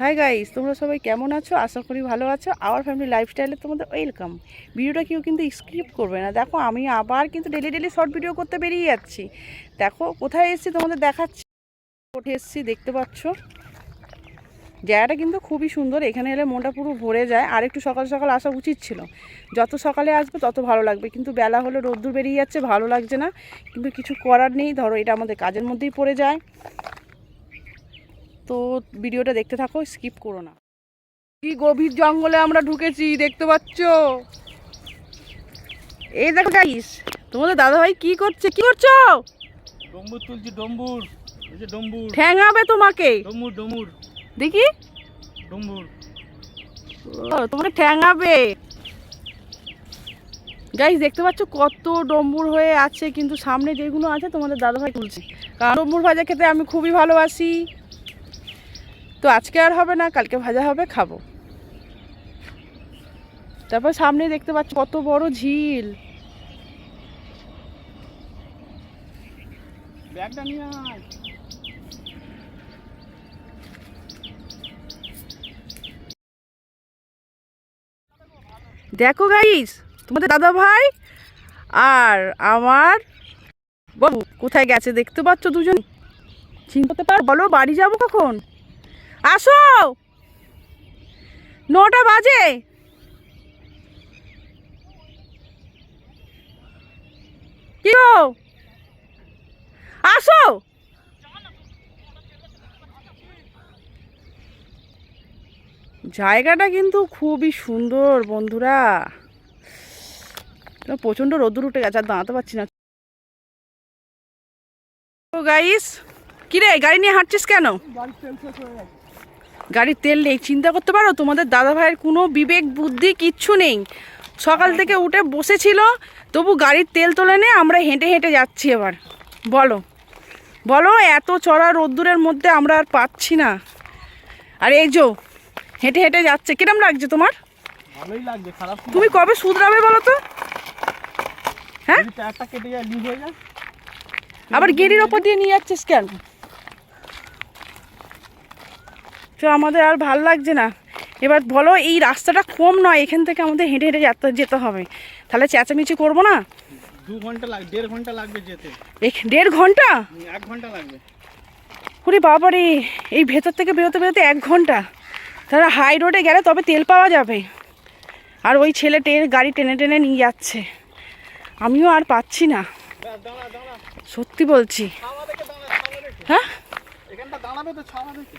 Hi guys তোমরা সবাই কেমন আছো? আশা করি ভালো আছো। আওয়ার ফ্যামিলি লাইফস্টাইলে তোমাদের ওয়েলকাম ভিডিওটা কেউ কিন্তু স্ক্রিপ্ট করবে না। দেখো, আমি আবার কিন্তু ডেলি ডেলি শর্ট ভিডিও করতে বেরিয়ে যাচ্ছি। দেখো, কোথায় এসেছি তোমাদের দেখাচ্ছি। উঠে এসেছি, দেখতে পাচ্ছ? জায়গাটা কিন্তু খুবই সুন্দর। এখানে এলে মনটা পুরো ভরে যায়। আর একটু সকাল সকাল আসা উচিত ছিল। যত সকালে আসবে, তত ভালো লাগবে। কিন্তু বেলা হলে রোদ্দুর বেরিয়ে যাচ্ছে, ভালো লাগছে না। কিন্তু কিছু করার নেই। ধরো, এটা আমাদের কাজের মধ্যেই পড়ে যায়। তো ভিডিওটা দেখতে থাকো স্কিপ করো না। কি গভীর জঙ্গলে আমরা ঢুকেছি দেখতে পাচ্ছ? এই দেখো গাইস তোমাদের দাদাভাই কি করছে? কি করছ? ডম্বুর তুলছি ডম্বুর। এই যে ডম্বুর। ঠ্যাঙাবে তোমাকে। ডম্বুর ডম্বুর। দেখি। ডম্বুর। ও, তোমাকে ঠ্যাঙাবে। গাইস দেখতে পাচ্ছ কত ডম্বুর হয়ে আছে কিন্তু সামনে যেগুলো আছে তোমাদের দাদাভাই তুলছে। কারণ ডম্বুর ভাজা খেতে আমি খুবই ভালোবাসি। তো আজকে আর হবে না কালকে ভাজা হবে খাব। তারপর সামনে দেখতে পাচ্ছ কত বড় ঝিল। দেখো গাইস তোমাদের দাদা ভাই আর আমার বাবু কোথায় গেছে দেখতে পাচ্ছ দুজন? চিনতে পার বলো বাড়ি যাব কখন? আসো। নটা বাজে। কি আসো। জায়গাটা কিন্তু খুবই সুন্দর বন্ধুরা। প্রচণ্ড রোদ্দুর উঠে গেছে, আর দাঁড়াতে পারছি না। গাইস কিরে গাড়ি নিয়ে হাঁটছিস কেন? গাড়ির তেল গাড়ির নেই। চিন্তা করতে পারো তোমাদের দাদা ভাইয়ের কোনো বিবেক বুদ্ধি কিচ্ছু নেই। সকাল থেকে উঠে বসেছিল তবু গাড়ির তেল তোলে নে আমরা হেঁটে হেঁটে যাচ্ছি এবার। বলো বলো এত চড়া রোদ্দুরের মধ্যে আমরা আর পাচ্ছি না। আর এই যো হেঁটে হেঁটে যাচ্ছে। কিরম লাগছে তোমার? ভালোই লাগছে খারাপ তুমি কবে শুধরাবে বলো তো? হ্যাঁ? আবার গেরির ওপর দিয়ে নিয়ে যাচ্ছিস কেন? তো আমাদের আর ভালো লাগছে না। এবার বলো এই রাস্তাটা কম নয় এখান থেকে আমাদের হেঁটে হেঁটে যেতে যেতে হবে। তাহলে চেঁচামেচি করব না? দু ঘণ্টা লাগবে দেড় ঘণ্টা লাগবে যেতে। দেড় ঘণ্টা? এক ঘণ্টা লাগবে। ওরে বাবারে এই ভেতর থেকে বেরোতে বেরোতে এক ঘণ্টা। তাহলে হাই রোডে গেলে তবে তেল পাওয়া যাবে। আর ওই ছেলে টে গাড়ি টেনে টেনে নিয়ে যাচ্ছে। আমিও আর পাচ্ছি না। সত্যি বলছি। হ্যাঁ এখানটা দাঁড়াবে তো ছাওয়া দেখে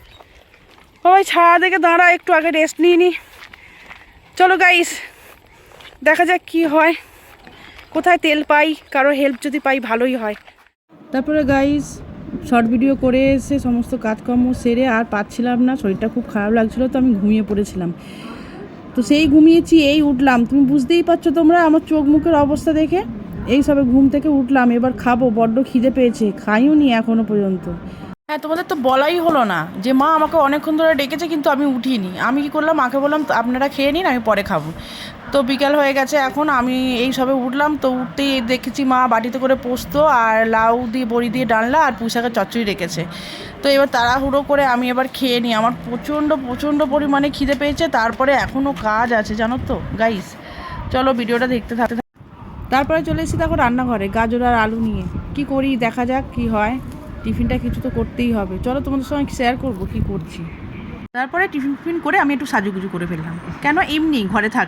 ওই ছায়া দেখে দাঁড়া, একটু আগে রেস্ট নিয়ে নি। চলো গাইস দেখা যাক কি হয়। কোথায় তেল পাই, কারও হেল্প যদি পাই, ভালোই হয়। তারপরে গাইস শর্ট ভিডিও করে এসে সমস্ত কাজকর্ম সেরে আর পাচ্ছিলাম না, শরীরটা খুব খারাপ লাগছিল, তো আমি ঘুমিয়ে পড়েছিলাম। তো সেই ঘুমিয়েছি, এই উঠলাম। তুমি বুঝতেই পারছ তোমরা, আমার চোখ মুখের অবস্থা দেখে? এই সবে ঘুম থেকে উঠলাম, এবার খাব, বড্ড খিদে পেয়েছে খাইও নি এখনও পর্যন্ত। হ্যাঁ তোমাদের তো বলাই হলো না যে মা আমাকে অনেকক্ষণ ধরে ডেকেছে, কিন্তু আমি উঠিনি। আমি কি করলাম, মাকে বললাম "তো আপনারা খেয়ে নিন, আমি পরে খাব। তো বিকাল হয়ে গেছে এখন, আমি এই সবে উঠলাম, তো উঠতেই দেখেছি মা বাটিতে করে পোস্ত আর লাউ দিয়ে, বড়ি দিয়ে ডালনা আর পুঁইশাকের চচ্চড়ি রেখেছে। তো এবার তাড়াহুড়ো করে আমি এবার খেয়ে নিই। আমার প্রচণ্ড প্রচণ্ড পরিমাণে খিদে পেয়েছে, তারপরে এখনও কাজ আছে, জানো তো? গাইস চলো ভিডিওটা দেখতে থাকতে থাক- তারপরে চলে এসেছি দেখো রান্নাঘরে, গাজর আর আলু নিয়ে। কি করি, দেখা যাক কি হয়। টিফিনটা কিছু তো করতেই হবে। চলো তোমাদের সঙ্গে শেয়ার করব কি করছি। তারপরে টিফিন ফিফিন করে আমি একটু সাজুগুজু করে ফেললাম। কেন? এমনি, ঘরে থাক।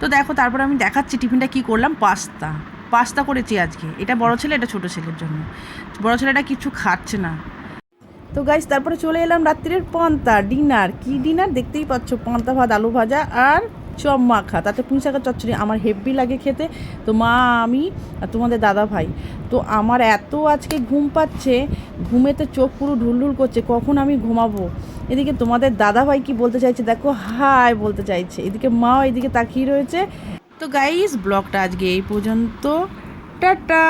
তো দেখো, তারপরে আমি দেখাচ্ছি টিফিনটা কি করলাম? পাস্তা। পাস্তা করেছি আজকে। এটা বড় ছেলে, এটা ছোট ছেলের জন্য। বড় ছেলেটা কিছু খাচ্ছে না। তো গাইস তারপরে চলে এলাম রাত্রির পান্তা ডিনার কি ডিনার দেখতেই পাচ্ছ, পান্তা ভাত, আলু ভাজা আর চপ মাখা তাতে পুঁই শাকের চচ্চড়ি, আমার হেভি লাগে খেতে। তো মা, আমি আর তোমাদের দাদা ভাই, তো আমার এত আজকে ঘুম পাচ্ছে, ঘুমেতে চোখ পুরো ঢুলঢুল করছে, কখন আমি ঘুমাবো? এদিকে তোমাদের দাদা ভাই কি বলতে চাইছে, দেখো, হাই বলতে চাইছে। এদিকে মাও এদিকে তাকিয়ে রয়েছে। তো গাইস ব্লগটা আজকে এই পর্যন্ত। টাটা!